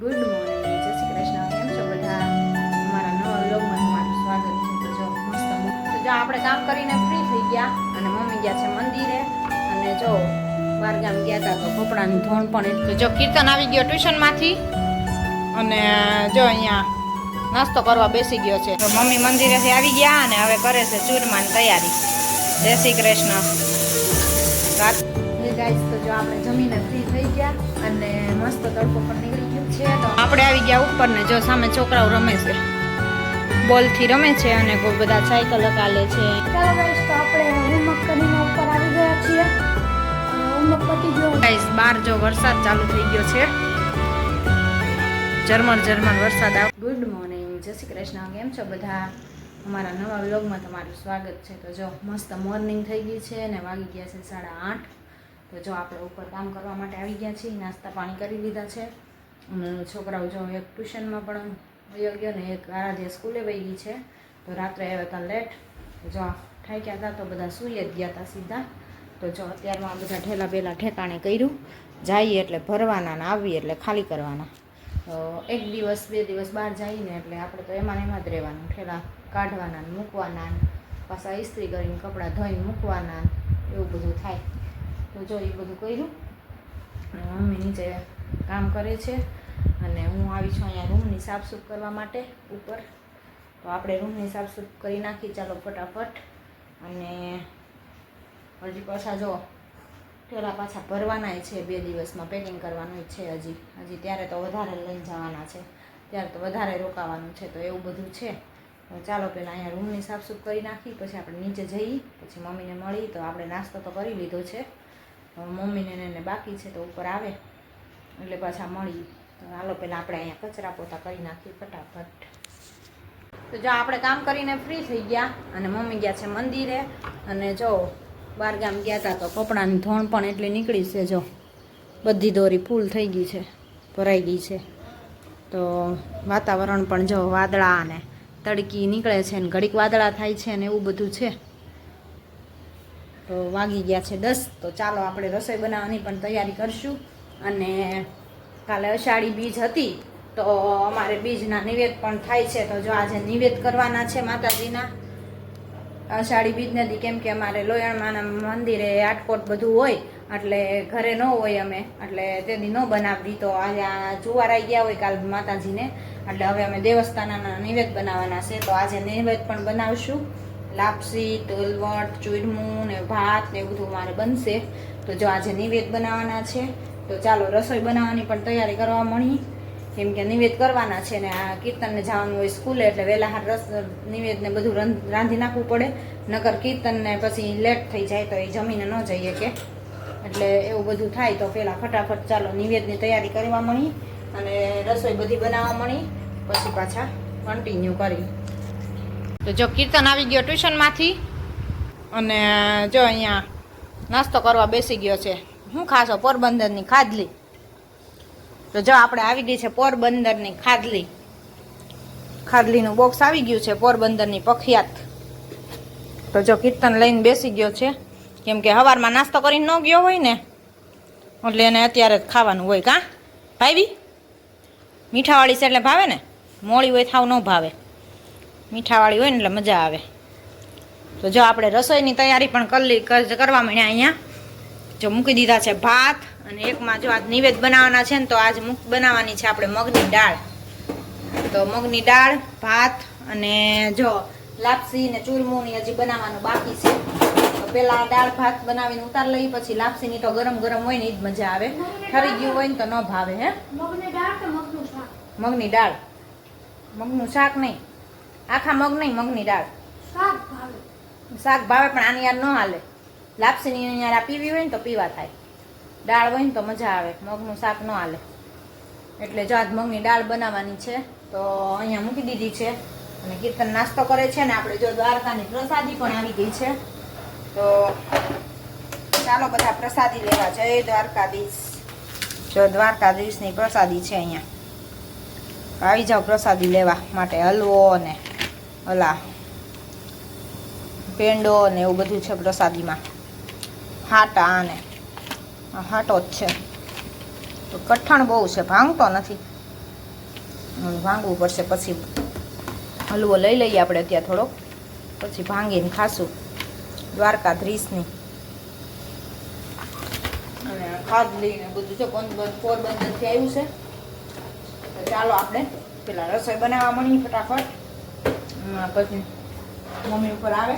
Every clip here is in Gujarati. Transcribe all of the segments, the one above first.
ગુડ મોર્નિંગ જય શ્રી કૃષ્ણ. કેમ છો બધા? અમારા નવા વ્લોગમાં તમારું સ્વાગત છે. તો જો, મસ્ત તો જો આપણે કામ કરીને ફ્રી થઈ ગયા અને મમ્મી ગયા છે મંદિરે. અને જો બાર ગામ ગયા હતા તો કપડાની ધોણ પણ તો જો, કીર્તન આવી ગયો ટ્યુશનમાંથી. અને જો અહીંયા નાસ્તો કરવા બેસી ગયો છે. તો મમ્મી મંદિરેથી આવી ગયા અને હવે કરે છે ચૂરમાની તૈયારી. જય શ્રી કૃષ્ણ. ગાઈસ તો જો આપણે જમીને ફ્રી થઈ ગયા અને મસ્ત તડકો પણ નીકળી છે તો આપણે આવી ગયા ઉપર ને જો સામે છોકરાઓ રમે છે. બોલથી રમે છે અને કોઈ બધા સાયકલ કાલે છે. ચાલો ગાઈસ તો આપણે હોમવર્ક કરીને ઉપર આવી ગયા છીએ. હોમવર્ક પતી ગયો. ગાઈસ બહાર જો વરસાદ ચાલુ થઈ ગયો છે. ઝરમર ઝરમર વરસાદ આવ ગુડ મોર્નિંગ જય શ્રી કૃષ્ણ. કેમ છો બધા? અમારા નવા વ્લોગમાં તમારું સ્વાગત છે. તો જો મસ્ત મોર્નિંગ થઈ ગઈ છે અને વાગી ગયા છે સાડા આઠ. તો જો આપણે ઉપર કામ કરવા માટે આવી ગયા છીએ. નાસ્તા પાણી કરી લીધા છે. છોકરાઓ જો એક ટ્યુશનમાં પણ વયો ગયો ને, એક આરાધ્યા સ્કૂલે વહી ગઈ છે, તો રાત્રે આવ્યા હતા લેટ. જો થાક્યા હતા તો બધા સૂઈ જ ગયા હતા સીધા. તો જો અત્યારમાં બધા ઠેલા પેલા ઠેકાણે કર્યું. જઈએ એટલે ભરવાના ને આવીએ એટલે ખાલી કરવાના. તો એક દિવસ, બે દિવસ બહાર જઈને એટલે આપણે તો એમાં એમાં જ રહેવાનું. ઠેલા કાઢવાના ને મૂકવાના પાછા ઇસ્ત્રી કરીને કપડાં ધોઈને મૂકવાના એવું બધું થાય. તો જો એ બધું કર્યું. મમ્મી નીચે કામ કરે છે. અને હું આવી છું અહીંયા રૂમની સાફસૂફ કરવા માટે ઉપર. તો આપણે રૂમની સાફસૂફ કરી નાખી. ચાલો ફટાફટ. અને હજી પાછા જો ઠેલા પાછા ભરવાના છે. બે દિવસમાં પેકિંગ કરવાનું છે હજી. હજી ત્યારે તો વધારે લઈને જવાના છે. ત્યારે તો વધારે રોકાવાનું છે. તો એવું બધું છે. ચાલો પહેલાં અહીંયા રૂમની સાફસૂફ કરી નાખી. પછી આપણે નીચે જઈ, પછી મમ્મીને મળી. તો આપણે નાસ્તો તો કરી લીધો છે. મમ્મીને એને બાકી છે તો ઉપર આવે. એટલે પાછા મળી. તો હાલો, પહેલાં આપણે અહીંયા કચરા પોતા કરી નાખીએ ફટાફટ. તો જો આપણે કામ કરીને ફ્રી થઈ ગયા અને મમ્મી ગયા છે મંદિરે અને જો બાર ગામ ગયા હતા તો કપડાની ધોણ પણ એટલી નીકળી છે જો. બધી દોરી ફૂલ થઈ ગઈ છે, ભરાઈ ગઈ છે. તો વાતાવરણ પણ જો વાદળા અને તડકી નીકળે છે ને ઘડીક વાદળા થાય છે ને એવું બધું છે. તો વાગી ગયા છે દસ, તો ચાલો આપણે રસોઈ બનાવવાની પણ તૈયારી કરશું અને કાલે અષાઢી બીજ હતી, તો અમારે બીજના નિવેદ પણ થાય છે. તો જો આજે નિવેદ કરવાના છે માતાજીના. અષાઢી બીજ નથી કેમ કે અમારે લોયણમાના મંદિરે આટકોટ બધું હોય, એટલે ઘરે ન હોય અમે, એટલે તે દી ન બનાવી તો આજે આ જુવાર આવી ગયા હોય કાલ માતાજીને, એટલે હવે અમે દેવસ્થાનના નિવેદ બનાવવાના છે. તો આજે નિવેદ પણ બનાવશું. લાપસી, તલવટ, ચૂરમું ને ભાત ને એવું બધું મારે બનશે. તો જો આજે નિવેદ બનાવવાના છે તો ચાલો રસોઈ બનાવવાની પણ તૈયારી કરવા મળી. કેમ કે નિવેદ કરવાના છે ને આ કીર્તનને જવાનું હોય સ્કૂલે એટલે વહેલા હાર રસ, નિવેદને બધું રાંધી નાખવું પડે. નકર કીર્તનને પછી લેટ થઈ જાય તો એ જમીને ન જઈએ કે એટલે એવું બધું થાય તો પહેલાં ફટાફટ ચાલો નિવેદની તૈયારી કરવા મળી અને રસોઈ બધી બનાવવા મળી. પછી પાછા કન્ટિન્યુ કરી. તો જો કીર્તન આવી ગયો ટ્યુશનમાંથી અને જો અહીંયા નાસ્તો કરવા બેસી ગયો છે. શું ખાશો? પોરબંદરની ખાદલી. તો જો આપણે આવી ગઈ છે પોરબંદરની ખાદલી. ખાદલીનું બોક્સ આવી ગયું છે પોરબંદરની પખિયાત. તો જો કીર્તન લઈને બેસી ગયો છે. કેમ કે સવારમાં નાસ્તો કરીને ન ગયો હોય ને, એટલે એને અત્યારે જ ખાવાનું હોય કાં? ભાઈ મીઠાવાળી છે એટલે ભાવે ને? મોળી હોય થાવ ન ભાવે. મીઠાવાળી હોય ને એટલે મજા આવે. તો જો આપણે રસોઈની તૈયારી પણ કરી કરવા માંડ્યા અહીંયા. જો મૂકી દીધા છે ભાત અને એકમાં જો આજ નિવેદ બનાવવાના છે ને તો આજ મુક બનાવવાની છે આપણે મગની દાળ. તો મગની દાળ ભાત અને જો લાપસી ને ચૂરમું ને હજી બનાવવાનું બાકી છે. તો પેલા દાળ ભાત બનાવીને ઉતાર લઈ પછી લાપસીની તો ગરમ ગરમ હોય ને એ જ મજા આવે. ઠરી ગયું હોય ને તો ન ભાવે હે? મગને દાળ મગનું શાક? નહીં. આખા મગ નહીં મગની દાળ. શાક ભાવે. શાક ભાવે પણ આની યાર ન હાલે. લાપસીની અહીંયા પીવી હોય ને તો પીવા થાય. દાળ હોય ને તો મજા આવે, મગનું શાક ન હાલે. એટલે જો મગની દાળ બનાવવાની છે, તો અહીંયા મૂકી દીધી છે. અને કીર્તન નાસ્તો કરે છે ને આપણે જો દ્વારકાની પ્રસાદી પણ આવી ગઈ છે. તો ચાલો બધા પ્રસાદી લેવા જય દ્વારકાધીશ. જો દ્વારકાધીશની પ્રસાદી છે અહીંયા. આવી જાઓ પ્રસાદી લેવા માટે હલવો ને ઓલા પેંડો ને એવું બધું છે પ્રસાદીમાં. હાટા આને હાટો જ છે. તો કઠણ બહુ છે, ભાંગતો નથી. ભાંગવું પડશે, પછી હલવો લઈ લઈએ આપણે ત્યાં થોડોક પછી ભાંગીને ખાશું. દ્વારકાધીશની. અને ખાદ લઈને બધું છે બંધ બંધ, પોરબંદરથી આવ્યું છે. તો ચાલો આપણે પેલા રસોઈ બનાવવા મળી ફટાફટ. પછી મમ્મી ઉપર આવે.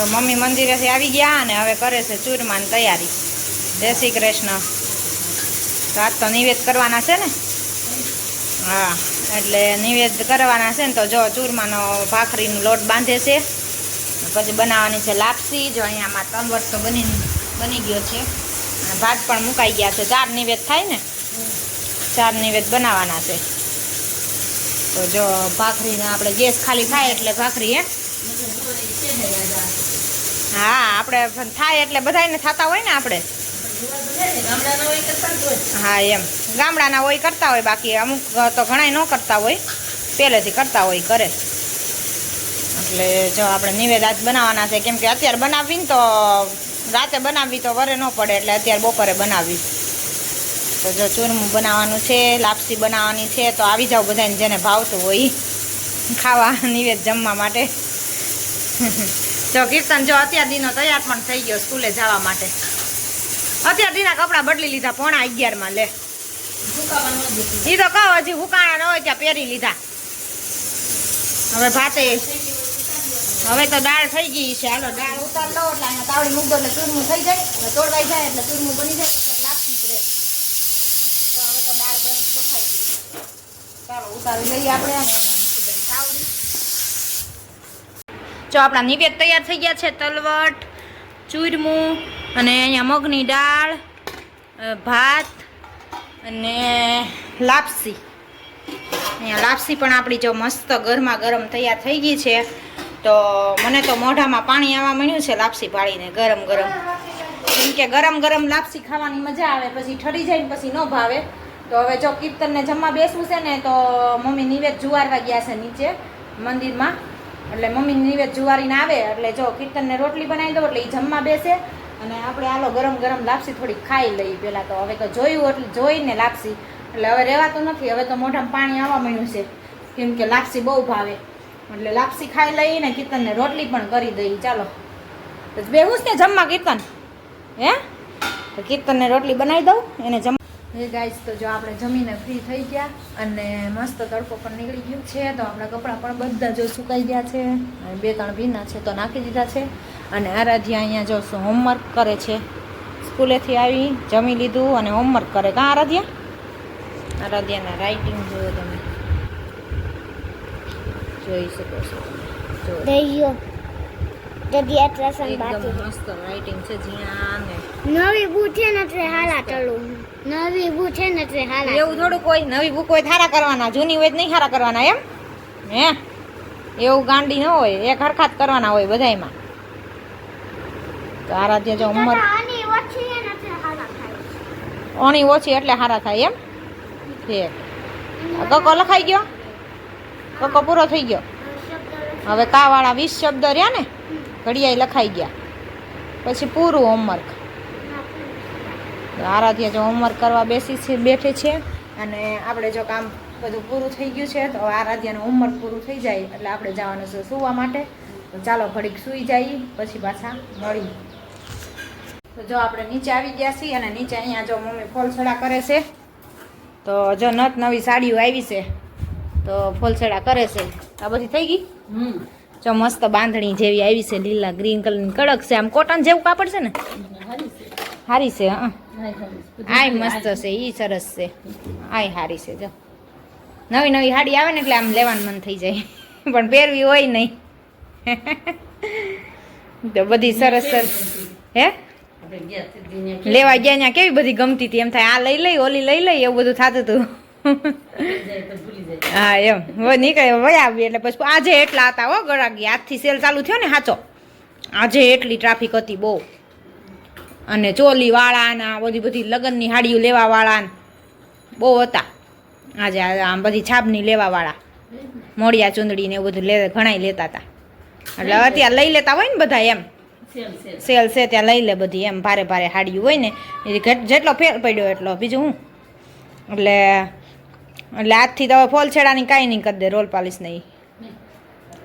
તો મમ્મી મંદિરેથી આવી ગયા અને હવે કરે છે ચૂરમાની તૈયારી. જય શ્રી કૃષ્ણ. તો આજ તો નિવેદ કરવાના છે ને? હા, એટલે નિવેદ કરવાના છે ને તો જો ચૂરમાનો ભાખરીનો લોટ બાંધે છે. પછી બનાવવાની છે લાપસી, જો અહીંયામાં વર્ષ તો બની બની ગયો છે. અને ભાત પણ મુકાઈ ગયા છે. ચાર નિવેદ થાય ને? ચાર નિવેદ બનાવવાના છે. તો જો ભાખરીને આપણે ગેસ ખાલી થાય એટલે ભાખરી, હે? હા, આપણે પણ થાય એટલે બધાયને થતા હોય ને આપણે. હા, એમ. ગામડાના હોય, કરતા હોય, બાકી અમુક તો ઘણાય ન કરતા હોય. પહેલેથી કરતા હોય, કરે. એટલે જો આપણે નિવેદ આજ બનાવવાના છે, કેમ કે અત્યારે બનાવીને તો રાતે બનાવવી તો વરે ન પડે, એટલે અત્યારે બપોરે બનાવવી તો જો ચૂરમું બનાવવાનું છે, લાપસી બનાવવાની છે, તો આવી જાઓ બધાને જેને ભાવતું હોય, ખાવા, નિવેદ જમવા માટે. જો કીર્તન જો અત્યાર દીનો તૈયાર પણ થઈ ગયો સ્કૂલે જવા માટે. અત્યાર દીના કપડાં બદલી લીધા, પોણા અગિયારમાં લે. એ તો કહો, હજી હુકાણા ન હોય ત્યાં પહેરી લીધા. હવે ભાતે, હવે તો દાળ થઈ ગઈ છે. હાલો, દાળ ઉતાર લો એટલે અહીંયા તાવડી મૂકો એટલે ચૂરમું થઈ જાય. અને તોડવાઈ જાય એટલે ચૂરમું બની જાય. એટલે લાગતી જ રહે હવે તો દાળ બસ બફાઈ ગઈ. ચાલો, ઉતારી લઈએ આપણે તાવડી જો આપણા નિવેદ તૈયાર થઈ ગયા છે, તલવટ, ચૂરમું અને અહીંયા મગની દાળ ભાત અને લાપસી. અહીંયા લાપસી પણ આપણી જો મસ્ત ગરમા ગરમ તૈયાર થઈ ગઈ છે. તો મને તો મોઢામાં પાણી આવવા મળ્યું છે, લાપસી પાડીને ગરમ ગરમ. કેમ કે ગરમ ગરમ લાપસી ખાવાની મજા આવે, પછી ઠરી જાય ને પછી ન ભાવે. તો હવે જો કીર્તનને જમવા બેસવું છે ને, તો મમ્મી નિવેદ જુવારવા ગયા છે નીચે મંદિરમાં. એટલે મમ્મી નિવેદ જુવારીને આવે, એટલે જો કીર્તનને રોટલી બનાવી દો એટલે એ જમવા બેસે. અને આપણે આલો ગરમ ગરમ લાપસી થોડી ખાઈ લઈએ. પહેલાં તો હવે તો જોયું એટલે જોઈને લાપસી. એટલે હવે રહેવાતું નથી. હવે તો મોઢામાં પાણી આવવા માંડ્યું છે. કેમ કે લાપસી બહુ ભાવે. એટલે લાપસી ખાઈ લઈને કીર્તનને રોટલી પણ કરી દઈએ. ચાલો. તો બેહું જ ને જમવા કીર્તન. હે? કીર્તનને રોટલી બનાવી દઉં, એને જમ હે ગાઈસ તો જો આપણે જમીને ફ્રી થઈ ગયા અને મસ્ત તડકો પણ નીકળી ગયું છે તો આપણા કપડાં પણ બધા જો સુકાઈ ગયા છે અને બે ત્રણ ભીના છે તો નાખી દીધા છે. અને આરાધ્યા અહીંયા જો હોમવર્ક કરે છે. સ્કૂલેથી આવી જમી લીધું અને હોમવર્ક કરે. કાં આરાધ્યા? આરાધ્યાના રાઇટિંગ જોયો તમે. જોઈ શકો છો એકદમ મસ્ત રાઇટિંગ છે જ્યાં નવી બૂટ છે ને એટલે હાલા ટલું નવી બુક છે ને તે હારા એવું થોડું કોઈ નવી બુક હોય થારા કરવાના જૂની હોય નહીં હારા કરવાના એમ? હે? એવું ગાંડી ન હોય એક હરખાત કરવાના હોય બધાયમાં. તો આરાધ્ય જો ઉંમર ઓણી ઓછી એટલે હારા થાય એમ? ઠીક કકો લખાઈ ગયો? કકો પૂરો થઈ ગયો? હવે કાવાળા વીસ શબ્દ રહ્યા ને ઘડિયાએ લખાઈ ગયા. પછી પૂરું હોમવર્ક. આરાધ્યા જો હોમવર્ક કરવા બેસી છે બેઠે છે અને આપણે જો કામ બધું પૂરું થઈ ગયું છે તો આરાધ્યાનું હોમવર્ક પૂરું થઈ જાય એટલે આપણે જવાનું છે સૂવા માટે. તો ચાલો ઘડીક સૂઈ જઈએ પછી પાછા મળી તો જો આપણે નીચે આવી ગયા છીએ અને નીચે અહીંયા જો મમ્મી ફોલછડા કરે છે તો જો નત નવી સાડીઓ આવી છે તો ફોલછડા કરે છે. આ બધી થઈ ગઈ? જો મસ્ત બાંધણી જેવી આવી છે લીલા ગ્રીન કલરની કડક છે. આમ કોટન જેવું કાપડ છે ને? હારી છે હા. આય મસ્ત છે ઈ સરસ છે. આય હારી છે જો. નવી નવી હાડી આવે ને એટલે આમ લેવાનું મન થઈ જાય. પણ પહેરવી હોય નહીં. તો બધી સરસ સરસ. હે? લેવા ગયા ત્યાં કેવી બધી ગમતી હતી? એમ થાય આ લઈ લઈ ઓલી લઈ લઈ એવું બધું થતું હતું. હા એમ. હવે નીકળે વયા આવી એટલે પછી આજે એટલા હતા હો ગળાગી આજથી સેલ ચાલુ થયો ને સાચો આજે એટલી ટ્રાફિક હતી બહુ. અને ચોલી વાળા બધી બધી લગ્નની હાડીઓ લેવા વાળા બહુ હતા. આજે આમ બધી છાબની લેવા વાળા મોડિયા ચૂંદડી ને એવું બધું લે ઘણાય લેતા હતા. એટલે અત્યારે લઈ લેતા હોય ને બધા એમ. સેલ છે ત્યાં લઈ લે બધી એમ ભારે ભારે હાડીઓ હોય ને. એ જેટલો ફેર પડ્યો એટલો. બીજું હું? એટલે એટલે આજથી તો હવે ફોલ છેડાની કાંઈ નહીં કરી દે રોલ પાલિશ નહીં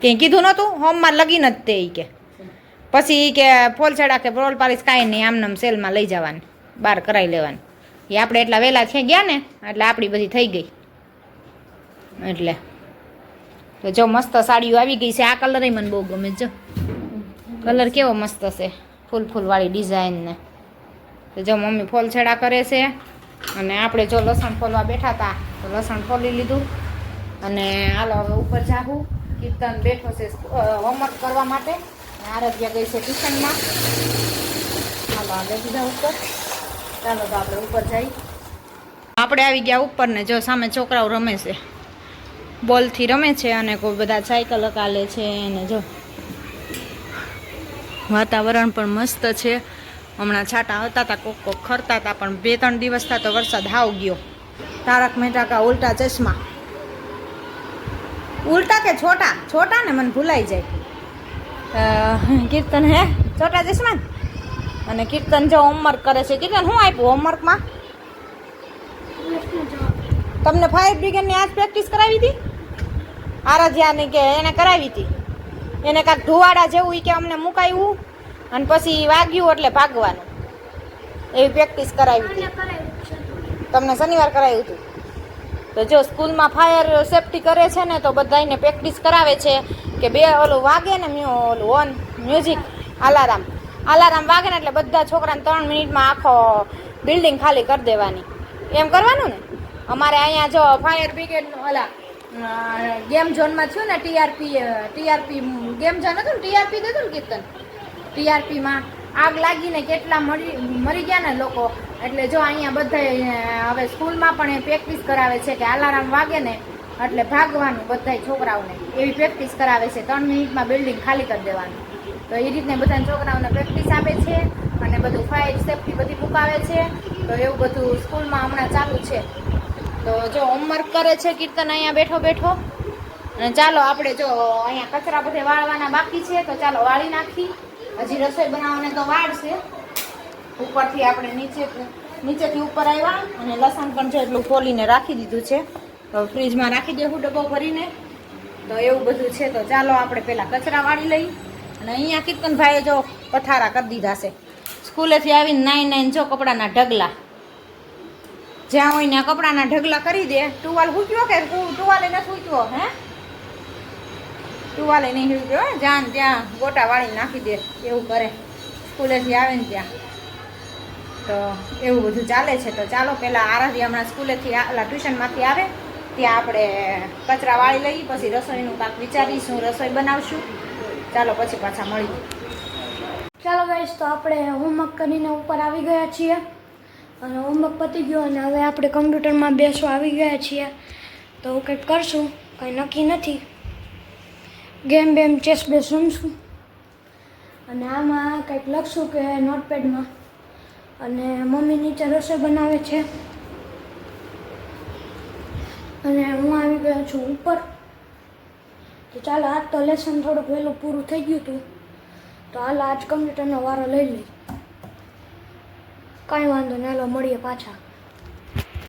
કંઈ કીધું નહોતું? હોમમાં લગીન જ તે કે. પછી કે ફોલછડા કે રોલ પાલિશ કાંઈ નહીં, આમનામ સેલમાં લઈ જવાની બહાર કરાવી લેવાની. એ આપણે એટલા વહેલા છે ગયા ને, એટલે આપણી બધી થઈ ગઈ. એટલે. તો જો મસ્ત સાડીઓ આવી ગઈ છે, આ કલર મને બહુ ગમે જો. કલર કેવો મસ્ત છે, ફૂલ ફૂલવાળી ડિઝાઇન ને. તો જો મમ્મી ફોલછેડા કરે છે, અને આપણે જો લસણ ફોલવા બેઠા હતા તો લસણ ફોલી લીધું. અને હાલો હવે ઉપર જાવું કીર્તન બેઠો છે હોમવર્ક કરવા માટે. અને આરાધ્યા ગઈ છે કિચનમાં હાલો આગળ બીજા ઉપર. ચાલો તો આપણે ઉપર જઈ. આપણે આવી ગયા ઉપર ને જો સામે છોકરાઓ રમે છે. બોલથી રમે છે અને કોઈ બધા સાયકલ કાલે છે અને જો. વાતાવરણ પણ મસ્ત છે. હમણાં છાંટા હતા હતા કોક કોક ખરતા હતા પણ બે ત્રણ દિવસ થા તો વરસાદ હાવ ગયો. તારક મહેતા કા ઉલટા ચશ્મા. ઉલટા કે છોટા? છોટા ને મને ભૂલાઈ જાય. કીર્તન હે? છોટા ચશ્મા અને કીર્તન જો હોમવર્ક કરે છે. કીર્તન શું આપ્યું હોમવર્કમાં તમને ફાયર બ્રિગેડની આજ પ્રેક્ટિસ કરાવી હતી? આરાધ્યાની કે એને કરાવી હતી? એને કાંઈક ધુવાડા જેવું એ કે અમને મુકાયું અને પછી વાગ્યું એટલે ભાગવાનું. એવી પ્રેક્ટિસ કરાવી હતી. તમને શનિવાર કરાવ્યું હતું? તો જો સ્કૂલમાં ફાયર સેફટી કરે છે ને તો બધાને પ્રેક્ટિસ કરાવે છે કે બે ઓલું વાગે ને ઓલું ઓન મ્યુઝિક અલારામ. અલારામ વાગે ને એટલે બધા છોકરાને ત્રણ મિનિટમાં આખો બિલ્ડિંગ ખાલી કરી દેવાની. એમ કરવાનું ને? અમારે અહીંયા જો ફાયર બ્રિગેડનું ઓલા ગેમ ઝોનમાં થયું ને ટીઆરપી ટીઆરપી ગેમ ઝોન હતું ને? ટીઆરપી દીધું ને કીર્તન? ટીઆરપીમાં આગ લાગીને કેટલા મરી મરી ગયા ને લોકો. એટલે જો અહીંયા બધા હવે સ્કૂલમાં પણ એ પ્રેક્ટિસ કરાવે છે કે અલાર્મ વાગે ને, એટલે ભાગવાનું બધા છોકરાઓને. એવી પ્રેક્ટિસ કરાવે છે. ત્રણ મિનિટમાં બિલ્ડિંગ ખાલી કરી દેવાનું. તો એ રીતને બધા છોકરાઓને પ્રેક્ટિસ આપે છે અને બધું ફાયર સેફટી બધી મુકાવે છે. તો એવું બધું સ્કૂલમાં હમણાં ચાલુ છે. તો જો હોમવર્ક કરે છે કીર્તન અહીંયા બેઠો બેઠો. અને ચાલો આપણે જો અહીંયા કચરા બધે વાળવાના બાકી છે, તો ચાલો વાળી નાખી. હજી રસોઈ બનાવવાને તો વાળ છે. ઉપરથી આપણે નીચે નીચેથી ઉપર આવ્યા અને લસણ પણ છે એટલું ફોલીને રાખી દીધું છે. તો ફ્રીજમાં રાખી દેવું ડબ્બો ભરીને. તો એવું બધું છે. તો ચાલો આપણે પહેલાં કચરા વાળી લઈ. અને અહીંયા કીર્તનભાઈએ જો પથારા કરી દીધા છે. સ્કૂલેથી આવીને નાઈ નાઈને જો કપડાના ઢગલા. જ્યાં હોય ને કપડાના ઢગલા કરી દે. ટુવાલ હૂક્યો કે ટુવાલ એને સૂચવો હે? ટુવાલે નહીં હૂક્યો જો જાન ત્યાં ગોટા વાળી નાખી દે, એવું કરે. સ્કૂલેથી આવે ને ત્યાં. તો એવું બધું ચાલે છે. તો ચાલો પહેલાં આરાધી હમણાં સ્કૂલેથી આ- ટ્યુશનમાંથી આવે. ત્યાં આપણે કચરા વાળી લઈએ પછી રસોઈનું કાંક વિચારીશું, રસોઈ બનાવશું. ચાલો, પછી પાછા મળીએ ચાલો ગાઈશ તો આપણે હોમવર્ક કરીને ઉપર આવી ગયા છીએ. અને હોમવર્ક પતી ગયો અને હવે આપણે કમ્પ્યુટરમાં બેસવા આવી ગયા છીએ. તો કંઈક કરશું, કંઈ નક્કી નથી. ગેમ બેમ, ચેસ બેસ રમશું અને આમાં કંઈક લખશું કે નોટપેડમાં. અને મમ્મી નીચે રસોઈ બનાવે છે. અને હું આવી ગયો છું ઉપર. તો ચાલો, આજ તો લેસન થોડુંક વહેલું પૂરું થઈ ગયું હતું. તો હાલ આજ કમ્પ્યુટરનો વારો લઈ લઈ કાંઈ વાંધો નહીં, હાલો, મળીએ પાછા.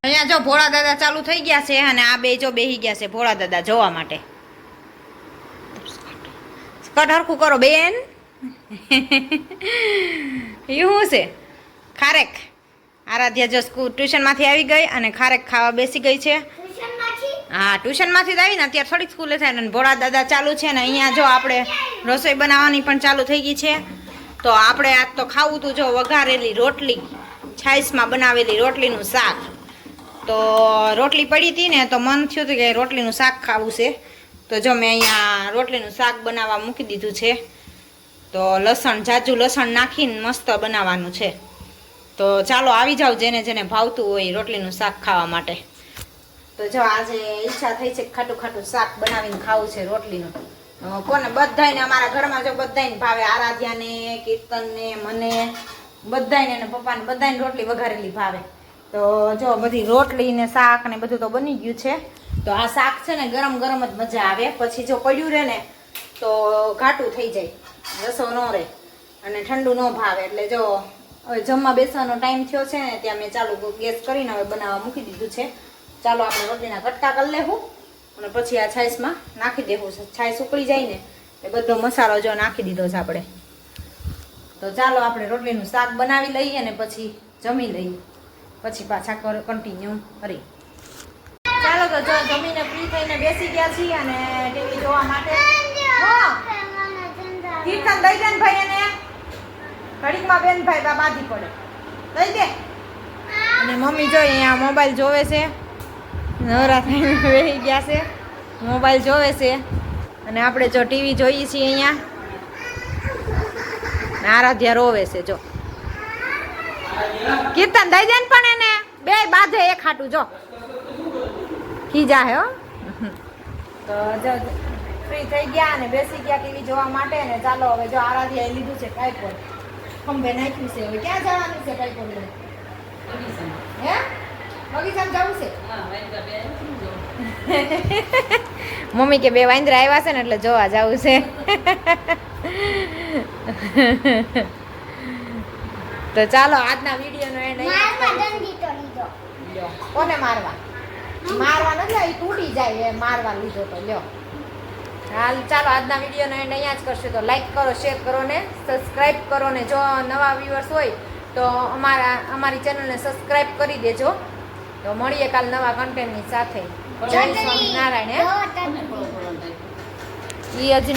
અહીંયા જો ભોળા દાદા ચાલુ થઈ ગયા છે અને આ બે જો બેહી ગયા છે, ભોળા દાદા જોવા માટે. સ્કર્ટ હરખું કરો બેન. એ શું છે? ખારેક. આરાધ્યા જો સ્કૂલ ટ્યુશનમાંથી આવી ગઈ અને ખારેક ખાવા બેસી ગઈ છે. હા ટ્યુશનમાંથી જ આવીને અત્યારે થોડીક સ્કૂલે થાય ને ભોળા દાદા ચાલુ છે ને અહીંયા જો આપણે રસોઈ બનાવવાની પણ ચાલુ થઈ ગઈ છે. તો આપણે આજ તો ખાવું તું જો વઘારેલી રોટલી છાઈસમાં બનાવેલી રોટલીનું શાક. તો રોટલી પડી હતી ને તો મન થયું હતું કે રોટલીનું શાક ખાવું છે. તો જો મેં અહીંયા રોટલીનું શાક બનાવવા મૂકી દીધું છે, તો લસણ, જાજુ લસણ નાખીને મસ્ત બનાવવાનું છે. તો ચાલો આવી જાઓ જેને જેને ભાવતું હોય રોટલીનું શાક ખાવા માટે. તો જો આજે ઈચ્છા થઈ છે ખાટું ખાટું શાક બનાવીને ખાવું છે રોટલીનું. કોને બધાયને અમારા ઘરમાં જો બધાયને ભાવે, આરાધ્યાને, કીર્તનને, મને, બધાયને અને પપ્પાને બધાયને રોટલી વઘારેલી ભાવે. તો જો બધી રોટલી ને શાક ને બધું તો બની ગયું છે. તો આ શાક છે ને ગરમ ગરમ જ મજા આવે. પછી જો પડ્યું રહે ને, તો ઘાટું થઈ જાય. રસો ન રહે અને ઠંડુ ન ભાવે. એટલે જો, હવે જમવા બેસવાનો ટાઈમ થયો છે ને, ત્યાં મેં ચાલુ ગેસ કરીને હવે બનાવવા મૂકી દીધું છે. ચાલો આપણે રોટલીના કટકા કરી લેવું અને પછી આ છાશમાં નાખી દેવું છે છાશ ઉકળી જાય ને, એ બધો મસાલો જો નાખી દીધો છે આપણે. તો ચાલો આપણે રોટલીનું શાક બનાવી લઈએ ને પછી જમી લઈએ. પછી પાછા કન્ટિન્યુ કરી ચાલો તો જો જમીને ફ્રી થઈને બેસી ગયા છીએ અને ટીવી જોવા માટે. કીર્તન દઈ દે ભાઈ એને ઘડીકમાં બેન ભાઈ બાંધી પડે. દઈ દે અને મમ્મી જો અહીંયા મોબાઈલ જોવે છે. નવરા થઈને ગયા છે. મોબાઈલ જોવે છે. અને આપણે જો ટીવી જોઈએ છીએ અહીંયા. આરાધ્યા રોવે છે, જો. કીર્તન દઈ દે પણ એને બે બાંધે એક હાટું, જો. ખીજા હે હો. તો જો ફ્રી થઈ ગયા અને બેસી ગયા ટીવી જોવા માટે ને ચાલો હવે જો આરાધ્યાએ લીધું છે ટ્રાયપોડ ખંભે નાખ્યું છે. હવે ક્યાં જવાનું છે ટ્રાયપોડ લઈને? હે? બગીચામાં જવું છે? મમ્મી કે બે વાંદરા આવ્યા છે ને એટલે જોવા જવું છે. તો ચાલો આજના વિડીયોનો એન્ડ કોને મારવા? મારવા નથી એ તૂટી જાય એ મારવા લીધો તો લ્યો. હાલ ચાલો આજના વિડીયોનો એન્ડ અહીંયા જ કરશું. તો લાઈક કરો શેર કરો ને સબસ્ક્રાઈબ કરો ને જો નવા વ્યુઅર્સ હોય તો અમારા અમારી ચેનલને સબસ્ક્રાઈબ કરી દેજો. તો મળીએ કાલ નવા કન્ટેન્ટની સાથે. જય સ્વામિનારાયણ એ હજી